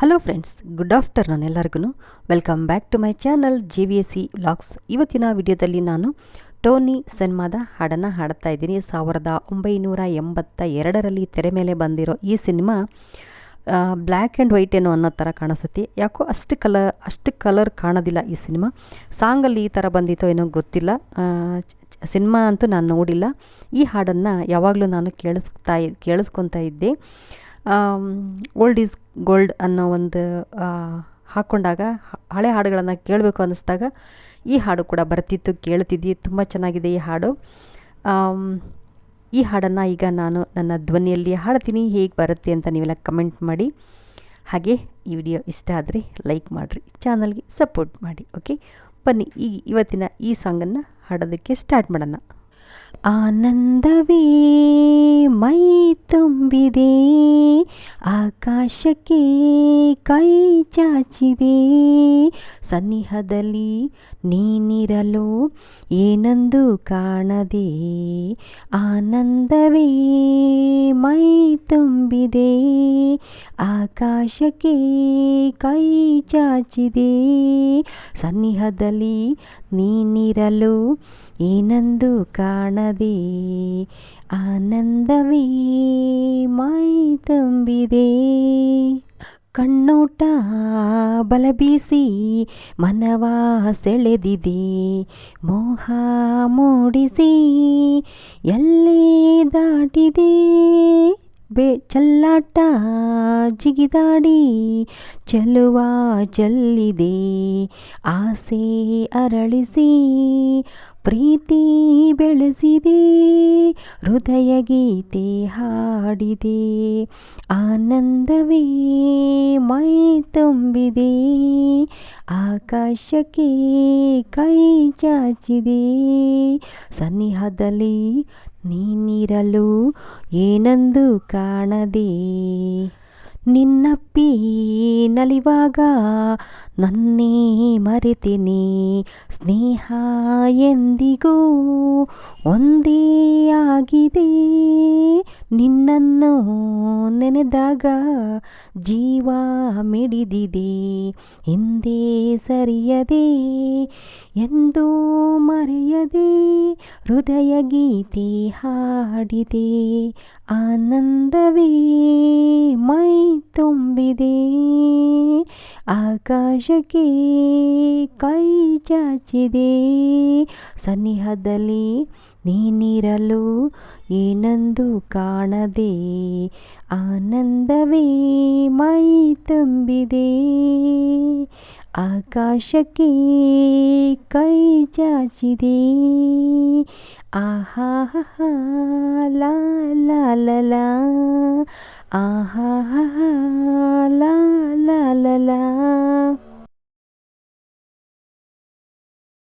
Hello friends good afternoon ಎಲ್ಲರಿಗೂ welcome back to my channel G V S C vlogs ಇವತ್ತಿನ ವಿಡಿಯೋದಲ್ಲಿ ನಾನು Tony ಸಿನಿಮಾದ ಹಾಡನ್ನು ಹಾಡ್ತಾ ಇದ್ದೀನಿ. ಸಾವಿರದ ಒಂಬೈನೂರ ಎಂಬತ್ತ ಎರಡರಲ್ಲಿ ತೆರೆ ಮೇಲೆ ಬಂದಿರೋ ಈ ಸಿನಿಮಾ ಬ್ಲ್ಯಾಕ್ ಆ್ಯಂಡ್ ವೈಟ್ ಏನೋ ಅನ್ನೋ ಥರ ಕಾಣಿಸುತ್ತೆ. ಯಾಕೋ ಅಷ್ಟು ಕಲರ್ ಅಷ್ಟು ಕಲರ್ ಕಾಣೋದಿಲ್ಲ ಈ ಸಿನಿಮಾ. ಸಾಂಗಲ್ಲಿ ಈ ಥರ ಬಂದಿತ್ತೋ ಏನೋ ಗೊತ್ತಿಲ್ಲ. ಸಿನಿಮಾ ಅಂತೂ ನಾನು ನೋಡಿಲ್ಲ. ಈ ಹಾಡನ್ನು ಯಾವಾಗಲೂ ನಾನು ಕೇಳಿಸ್ತಾ, ಕೇಳಿಸ್ಕೊತಾ ಇದ್ದೆ. ಓಲ್ಡ್ ಈಸ್ ಗೋಲ್ಡ್ ಅನ್ನೋ ಒಂದು ಹಾಕ್ಕೊಂಡಾಗ ಹಳೆ ಹಾಡುಗಳನ್ನು ಕೇಳಬೇಕು ಅನ್ನಿಸ್ದಾಗ ಈ ಹಾಡು ಕೂಡ ಬರ್ತಿತ್ತು, ಕೇಳ್ತಿದ್ವಿ. ತುಂಬ ಚೆನ್ನಾಗಿದೆ ಈ ಹಾಡು. ಈ ಹಾಡನ್ನು ಈಗ ನಾನು ನನ್ನ ಧ್ವನಿಯಲ್ಲಿ ಹಾಡ್ತೀನಿ. ಹೇಗೆ ಬರುತ್ತೆ ಅಂತ ನೀವೆಲ್ಲ ಕಮೆಂಟ್ ಮಾಡಿ. ಹಾಗೆ ಈ ವಿಡಿಯೋ ಇಷ್ಟ ಆದರೆ ಲೈಕ್ ಮಾಡಿರಿ, ಚಾನಲ್ಗೆ ಸಪೋರ್ಟ್ ಮಾಡಿ, ಓಕೆ? ಬನ್ನಿ, ಈ ಇವತ್ತಿನ ಈ ಸಾಂಗನ್ನು ಹಾಡೋದಕ್ಕೆ ಸ್ಟಾರ್ಟ್ ಮಾಡೋಣ. ಆನಂದವೇ, ಮೈ ತುಂಬಿದೆ, ಆಕಾಶಕ್ಕೆ ಕೈ ಚಾಚಿದೆ. ಸನ್ನಿಹದಲ್ಲಿ ನೀನಿರಲು ಏನಂದು ಕಾಣದೆ? ಆನಂದವೇ, ಮೈ ತುಂಬಿದೆ, ಆಕಾಶಕ್ಕೆ ಕೈ ಚಾಚಿದೆ. ಸನ್ನಿಹದಲ್ಲಿ ನೀನಿರಲು ಏನಂದು ಕಾಣದೆ? ಆನಂದವೇ ಮೈ ತುಂಬಿದೆ. ಕಣ್ಣೋಟ ಬಲಬೀಸಿ ಮನವ ಸೆಳೆದಿದೆ ಮೋಹ ಮೂಡಿಸಿ ಎಲ್ಲೇ ದಾಟಿದೆ. ಬೇ ಚಲ್ಲಾಟ ಜಿಗಿದಾಡಿ ಚೆಲುವ ಚೆಲ್ಲಿದೆ. ಆಸೆ ಅರಳಿಸಿ ಪ್ರೀತಿ ಬೆಳೆಸಿದೆ, ಹೃದಯ ಗೀತೆ ಹಾಡಿದೆ, ಆನಂದವೇ ಮೈ ತುಂಬಿದೆ, ಆಕಾಶಕ್ಕೆ ಕೈ ಚಾಚಿದೆ. ಸನ್ನಿಹದಲ್ಲಿ ನೀನಿರಲು ಏನಂದು ಕಾಣದೆ? ನಿನ್ನಪ್ಪಿ ನಲಿವಾಗ ನನ್ನೇ ಮರೆತಿನಿ. ಸ್ನೇಹ ಎಂದಿಗೂ ಒಂದೇ ಆಗಿದೆ. ನಿನ್ನನ್ನು ನೆನೆದಾಗ ಜೀವ ಮಿಡಿದಿದೆ. ಹಿಂದೆ ಸರಿಯದೆ ಎಂದೂ ಮರೆಯದೆ ಹೃದಯ ಗೀತೆ ಹಾಡಿದೆ. ಆನಂದವೇ ತುಂಬಿದೆ. ಆಕಾಶಕ್ಕೆ ಕೈ ಚಾಚಿದೆ. ಸನ್ನಿಹದಲ್ಲಿ ನೀನಿರಲು ಏನಂದು ಕಾಣದೆ? ಆನಂದವೇ ಮೈ ತುಂಬಿದೆ. ಆಕಾಶಕ್ಕೆ ಕೈ ಚಾಚಿದೆ ಆಹಾ ಲಾ ಲಾ ಲಾ ಲಾ ಆಹಾ ಲಾ